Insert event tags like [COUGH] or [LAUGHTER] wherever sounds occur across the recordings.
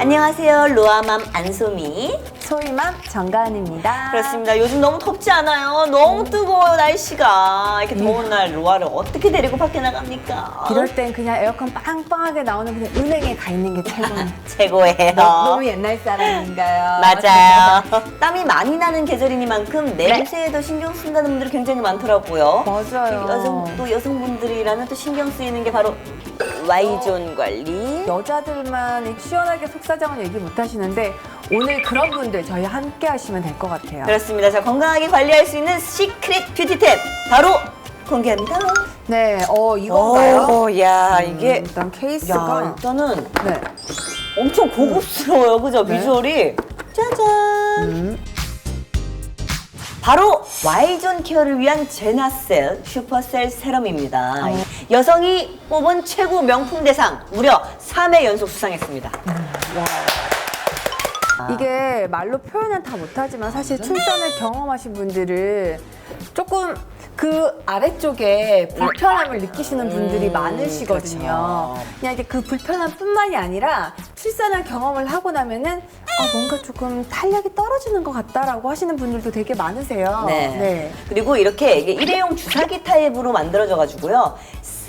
안녕하세요. 로아맘 안소미. 소희맘 정가은입니다. 그렇습니다. 요즘 너무 덥지 않아요? 너무 뜨거워요, 날씨가. 이렇게 더운 날 로아를 어떻게 데리고 밖에 나갑니까? 이럴 땐 그냥 에어컨 빵빵하게 나오는 그냥 은행에 가 있는 게 [LAUGHS] 최고예요. 최고예요. 너무 옛날 사람인가요? 맞아요. [LAUGHS] 땀이 많이 나는 계절이니만큼 냄새에도 신경 쓴다는 분들이 굉장히 많더라고요. 맞아요. 여성, 또 여성분들이라면 또 신경 쓰이는 게 바로 Y존 관리. 여자들만 시원하게 속사정은 얘기 못 하시는데 오늘 그런 분들 저희 함께 하시면 될 것 같아요. 그렇습니다. 자, 건강하게 관리할 수 있는 시크릿 뷰티템 바로 공개합니다. 네, 어 이건가요? 오, 야, 음, 이게 일단 야, 케이스가 일단은 네. 엄청 고급스러워요. 그죠? 네. 비주얼이. 짜잔. 음. 바로 Y존 케어를 위한 제나셀 슈퍼셀 세럼입니다. 어. 여성이 뽑은 최고 명품 대상 무려 3회 연속 수상했습니다. 이게 말로 표현은 다 못하지만 사실 출산을 경험하신 분들은 조금 그 아래쪽에 불편함을 느끼시는 분들이 음, 많으시거든요. 그렇죠. 그냥 이제 그 불편함뿐만이 아니라 출산을 경험을 하고 나면은 아, 뭔가 조금 탄력이 떨어지는 것 같다라고 하시는 분들도 되게 많으세요. 네. 그리고 이렇게 이게 일회용 주사기 타입으로 만들어져 가지고요.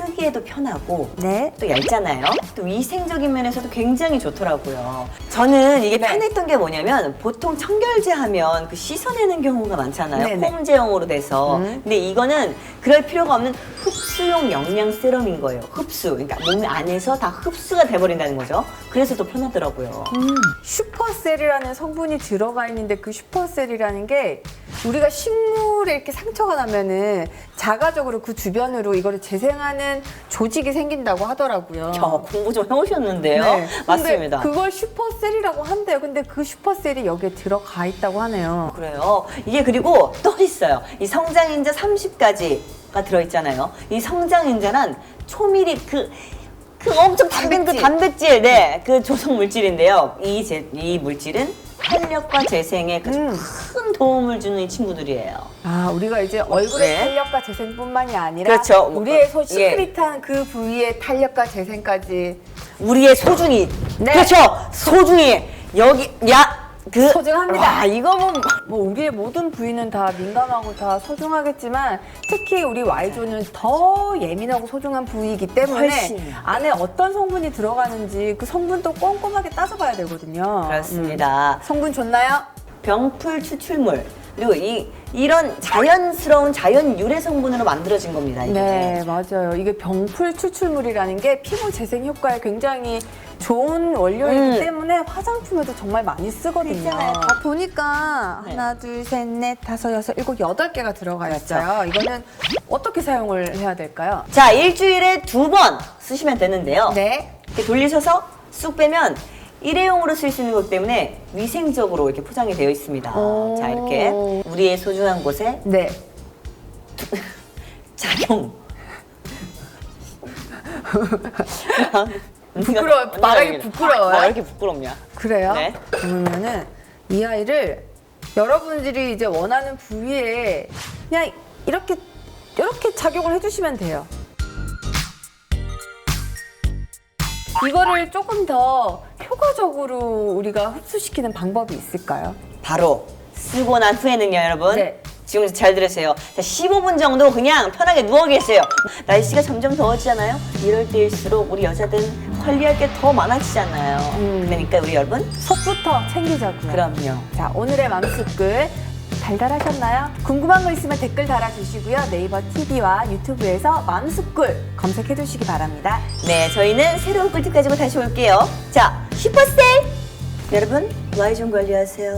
쓰기에도 편하고 네. 또 얇잖아요. 또 위생적인 면에서도 굉장히 좋더라고요. 저는 이게 네. 편했던 게 뭐냐면 보통 청결제 하면 그 씻어내는 경우가 많잖아요. 네네. 폼 제형으로 돼서. 음. 근데 이거는 그럴 필요가 없는 흡수용 영양 세럼인 거예요. 흡수. 그러니까 몸 안에서 다 흡수가 돼버린다는 거죠. 그래서 더 편하더라고요. 음, 슈퍼셀이라는 성분이 들어가 있는데 그 슈퍼셀이라는 게 우리가 식물에 이렇게 상처가 나면은 자가적으로 그 주변으로 이거를 재생하는 조직이 생긴다고 하더라고요. 저 공부 좀 해오셨는데요. 네. 맞습니다. 그걸 슈퍼셀이라고 한대요. 근데 그 슈퍼셀이 여기에 들어가 있다고 하네요. 그래요. 이게 그리고 또 있어요. 이 성장인자 30가지가 들어있잖아요. 이 성장인자는 초미리 그, 그 엄청 작은 그 단백질. 단백질, 네, 그 조성 물질인데요. 이, 제, 이 물질은 탄력과 재생에 그 음. 큰 도움을 주는 이 친구들이에요. 아, 우리가 이제 얼굴의 네. 탄력과 재생뿐만이 아니라 그렇죠. 우리의 소 예. 시크릿한 그 부위의 탄력과 재생까지 우리의 소중히. 네. 그렇죠. 소중히. 여기, 야, 그. 소중합니다. 와, 이거 뭐. 뭐 우리의 모든 부위는 다 민감하고 다 소중하겠지만 특히 우리 Y존은 더 예민하고 소중한 부위이기 때문에 훨씬. 안에 어떤 성분이 들어가는지 그 성분도 꼼꼼하게 따져봐야 되거든요. 그렇습니다. 음. 성분 좋나요? 병풀 추출물. 그리고 이, 이런 자연스러운 자연 유래 성분으로 만들어진 겁니다. 이게. 네, 맞아요. 이게 병풀 추출물이라는 게 피부 재생 효과에 굉장히 좋은 원료이기 음. 때문에 화장품에도 정말 많이 쓰거든요. 있잖아요. 다 보니까 네. 하나, 둘, 셋, 넷, 다섯, 여섯, 일곱, 여덟 개가 들어가 있어요. 이거는 어떻게 사용을 해야 될까요? 자, 일주일에 두 번 쓰시면 되는데요. 네. 이렇게 돌리셔서 쑥 빼면 일회용으로 쓸 수 있는 것 때문에 위생적으로 이렇게 포장이 되어 있습니다. 오. 자, 이렇게 우리의 소중한 곳에 네. [LAUGHS] 작용. [LAUGHS] 부끄러워. 언니가 말하기 얘기해. 부끄러워요? 아, 왜 이렇게 부끄럽냐? 그래요? 네. 그러면은 이 아이를 여러분들이 이제 원하는 부위에 그냥 이렇게 이렇게 착용을 해주시면 돼요. 이거를 조금 더 효과적으로 우리가 흡수시키는 방법이 있을까요? 바로 쓰고 난 후에는요, 여러분. 네. 지금 잘 들으세요. 자, 15분 정도 그냥 편하게 누워 계세요. 날씨가 점점 더워지잖아요. 이럴 때일수록 우리 여자들은 관리할 게 더 많아지잖아요. 음. 그러니까 우리 여러분, 속부터 챙기자고요. 그럼요. 자, 오늘의 맘스쿨 달달하셨나요? 궁금한 거 있으면 댓글 달아주시고요. 네이버 TV와 유튜브에서 맘스쿨 검색해 주시기 바랍니다. 네, 저희는 새로운 꿀팁 가지고 다시 올게요. 자, 슈퍼셀! 여러분, Y 좀 관리하세요.